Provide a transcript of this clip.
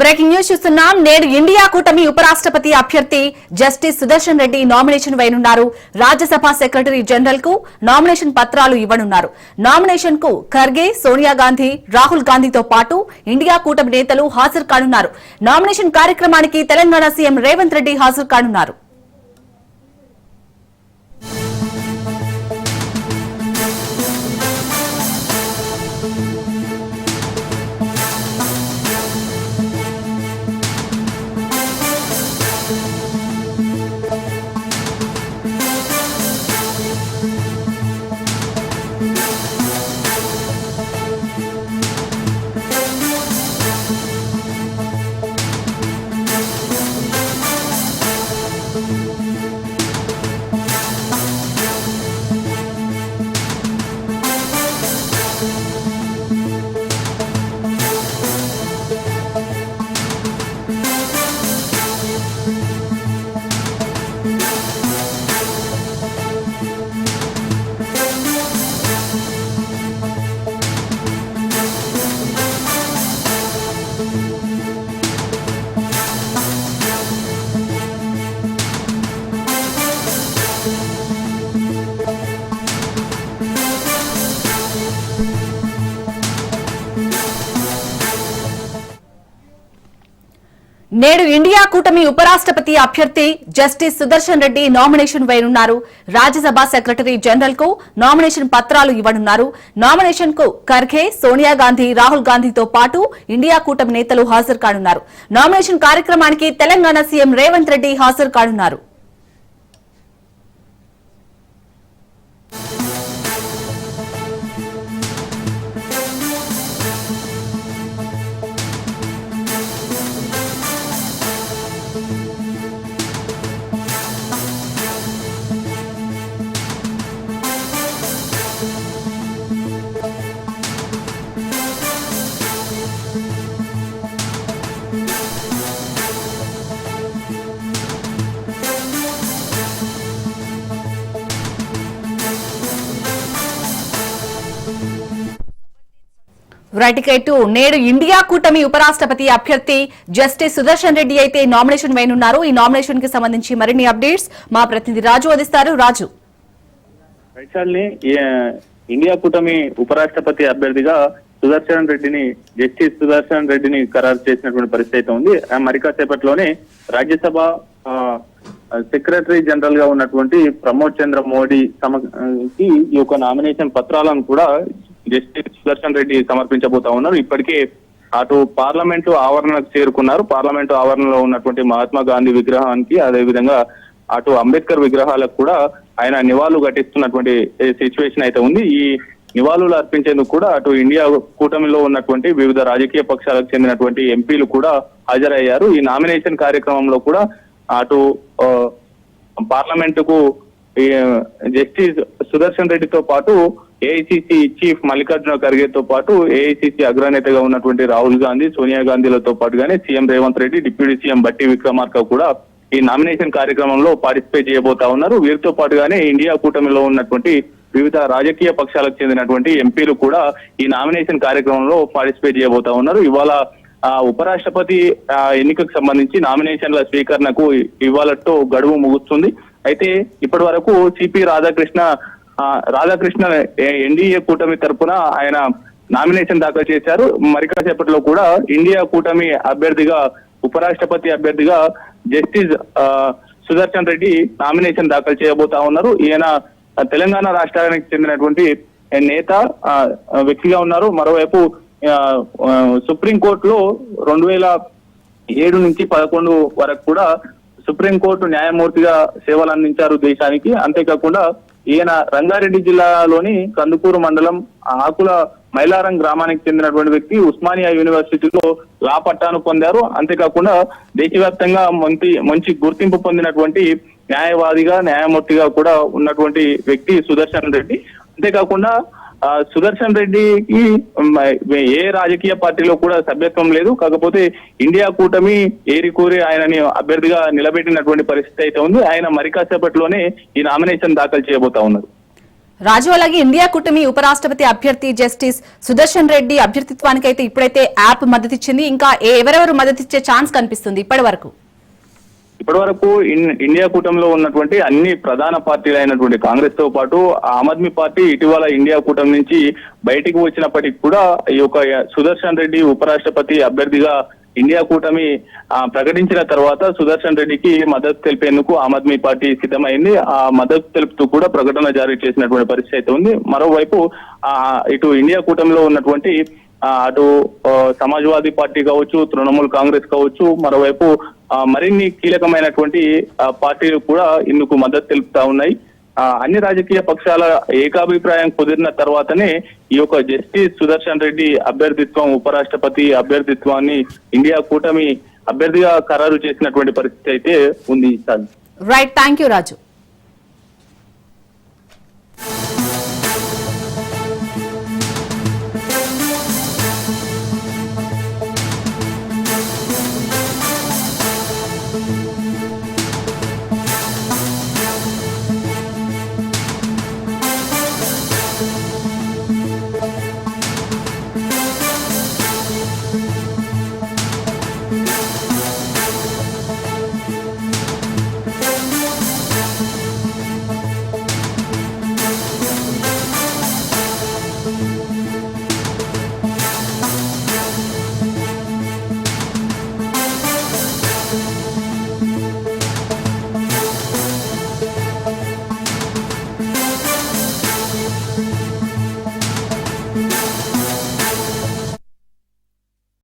Breaking news చూస్తున్నాం. నేడు India కూటమి ఉపరాష్ట్రపతి అభ్యర్థి జస్టిస్ సుదర్శన్ రెడ్డి నామినేషన్ వేయనున్నారు. రాజ్యసభ సెక్రటరీ జనరల్కు నామినేషన్ పత్రాలు ఇవ్వనున్నారు. నామినేషన్కు ఖర్గే సోనియా గాంధీ రాహుల్ గాంధీతో పాటు ఇండియా కూటమి నేతలు హాజరు కానున్నారు. నామినేషన్ కార్యక్రమానికి తెలంగాణ సీఎం రేవంత్ రెడ్డి హాజరు కానున్నారు. నేడు ఇండియా కూటమి ఉపరాష్ట్రపతి అభ్యర్థి జస్టిస్ సుదర్శన్ రెడ్డి నామినేషన్ వేయనున్నారు. రాజ్యసభ సెక్రటరీ జనరల్కు నామినేషన్ పత్రాలు ఇవ్వనున్నారు. నామినేషన్కు ఖర్గే సోనియా గాంధీ రాహుల్ గాంధీతో పాటు ఇండియా కూటమి నేతలు హాజరు కానున్నారు. నామినేషన్ కార్యక్రమానికి తెలంగాణ సీఎం రేవంత్ రెడ్డి హాజరు కానున్నారు. Música రైటికేటు. నేడు ఇండియా కూటమి ఉపరాష్ట్రపతి అభ్యర్థి జస్టిస్ సుదర్శన్ రెడ్డి అయితే నామినేషన్ వేయనున్నారు. ఈ నామినేషన్కి సంబంధించి మరిన్ని అప్డేట్స్ మా ప్రతినిధి రాజు అందిస్తారు. రాజు. ఇండియా కూటమి ఉపరాష్ట్రపతి అభ్యర్థిగా సుదర్శన్ రెడ్డిని జస్టిస్ సుదర్శన్ రెడ్డిని ఖరారు చేసినటువంటి పరిస్థితి అయితే ఉంది. ఆ మరి కాసేపట్లోనే రాజ్యసభ సెక్రటరీ జనరల్గా ఉన్నటువంటి ప్రమోద్ చంద్ర మోడీ సమకి ఈ యొక్క నామినేషన్ పత్రాలను కూడా జస్టిస్ సుదర్శన్ రెడ్డి సమర్పించబోతా ఉన్నారు. ఇప్పటికే అటు పార్లమెంటు ఆవరణకు చేరుకున్నారు. పార్లమెంటు ఆవరణలో ఉన్నటువంటి మహాత్మా గాంధీ విగ్రహానికి అదే విధంగా అటు అంబేద్కర్ విగ్రహాలకు కూడా ఆయన నివాళులు ఘటిస్తున్నటువంటి సిచ్యువేషన్ అయితే ఉంది. ఈ నివాళులు అర్పించేందుకు కూడా అటు ఇండియా కూటమిలో ఉన్నటువంటి వివిధ రాజకీయ పక్షాలకు చెందినటువంటి ఎంపీలు కూడా హాజరయ్యారు. ఈ నామినేషన్ కార్యక్రమంలో కూడా అటు పార్లమెంటుకు జస్టిస్ సుదర్శన్ రెడ్డితో పాటు ఏఐసిసి చీఫ్ మల్లికార్జున ఖర్గేతో పాటు ఏఐసిసి అగ్రనేతగా ఉన్నటువంటి రాహుల్ గాంధీ సోనియా గాంధీలతో పాటుగానే CM Revanth Reddy deputy CM Bhatti Vikramarka కూడా ఈ నామినేషన్ కార్యక్రమంలో పార్టిసిపేట్ చేయబోతా ఉన్నారు. వీరితో పాటుగానే ఇండియా కూటమిలో ఉన్నటువంటి వివిధ రాజకీయ పక్షాలకు చెందినటువంటి ఎంపీలు కూడా ఈ నామినేషన్ కార్యక్రమంలో పార్టిసిపేట్ చేయబోతా ఉన్నారు. ఇవాళ ఆ ఉపరాష్ట్రపతి ఆ, ఎన్నికకు సంబంధించి నామినేషన్ల స్వీకరణకు ఇవాళతో గడువు ముగుస్తుంది. అయితే ఇప్పటి వరకు సిపి రాధాకృష్ణ రాధాకృష్ణ ఎన్డీఏ కూటమి తరపున ఆయన నామినేషన్ దాఖలు చేశారు. మరికాసేపట్లో కూడా ఇండియా కూటమి అభ్యర్థిగా ఉపరాష్ట్రపతి అభ్యర్థిగా జస్టిస్ సుదర్శన్ రెడ్డి నామినేషన్ దాఖలు చేయబోతా ఉన్నారు. ఈయన తెలంగాణ రాష్ట్రానికి చెందినటువంటి నేత వ్యక్తిగా ఉన్నారు. మరోవైపు ఆ, ఆ, సుప్రీంకోర్టులో రెండు వేల ఏడు నుంచి పదకొండు వరకు కూడా సుప్రీంకోర్టు న్యాయమూర్తిగా సేవలు అందించారు దేశానికి. అంతేకాకుండా ఈయన రంగారెడ్డి జిల్లాలోని కందుకూరు మండలం ఆకుల మైలారం గ్రామానికి చెందినటువంటి వ్యక్తి ఉస్మానియా యూనివర్సిటీలో లా పట్టాను పొందారు. అంతేకాకుండా దేశవ్యాప్తంగా మంచి మంచి గుర్తింపు పొందినటువంటి న్యాయవాదిగా న్యాయమూర్తిగా కూడా ఉన్నటువంటి వ్యక్తి సుదర్శన్ రెడ్డి. అంతేకాకుండా సుదర్శన్ రెడ్డికి ఏ రాజకీయ పార్టీలో కూడా సభ్యత్వం లేదు. కాకపోతే ఇండియా కూటమి ఏరి కోరి ఆయనని అభ్యర్థిగా నిలబెట్టినటువంటి పరిస్థితి అయితే ఉంది. ఆయన మరి కాసేపట్లోనే ఈ నామినేషన్ దాఖలు చేయబోతా ఉన్నారు. రాజు అలాగే ఇండియా కూటమి ఉపరాష్ట్రపతి అభ్యర్థి జస్టిస్ సుదర్శన్ రెడ్డి అభ్యర్థిత్వానికి అయితే ఇప్పుడైతే యాప్ మద్దతిచ్చింది. ఇంకా ఎవరెవరు మద్దతిచ్చే ఛాన్స్ కనిపిస్తుంది ఇప్పటి వరకు? ఇప్పటి వరకు ఇండియా కూటమిలో ఉన్నటువంటి అన్ని ప్రధాన పార్టీలు అయినటువంటి కాంగ్రెస్తో పాటు ఆమ్ ఆద్మీ పార్టీ ఇటీవల ఇండియా కూటమి నుంచి బయటికి వచ్చినప్పటికీ కూడా ఈ యొక్క సుదర్శన్ రెడ్డి ఉపరాష్ట్రపతి అభ్యర్థిగా ఇండియా కూటమి ప్రకటించిన తర్వాత సుదర్శన్ రెడ్డికి మద్దతు తెలిపేందుకు ఆమ్ ఆద్మీ పార్టీ సిద్ధమైంది. ఆ మద్దతు తెలుపుతూ కూడా ప్రకటన జారీ చేసినటువంటి పరిస్థితి అయితే ఉంది. మరోవైపు ఇటు ఇండియా కూటమిలో ఉన్నటువంటి అటు సమాజ్వాదీ పార్టీ కావచ్చు తృణమూల్ కాంగ్రెస్ కావచ్చు మరోవైపు మరిన్ని కీలకమైనటువంటి పార్టీలు కూడా ఇందుకు మద్దతు తెలుపుతా ఉన్నాయి. ఆ, అన్ని రాజకీయ పక్షాల ఏకాభిప్రాయం కుదిరిన తర్వాతనే ఈ యొక్క జస్టిస్ సుదర్శన్ రెడ్డి అభ్యర్థిత్వం ఉపరాష్ట్రపతి అభ్యర్థిత్వాన్ని ఇండియా కూటమి అభ్యర్థిగా ఖరారు చేసినటువంటి పరిస్థితి అయితే ఉంది sir. Right thank you Raju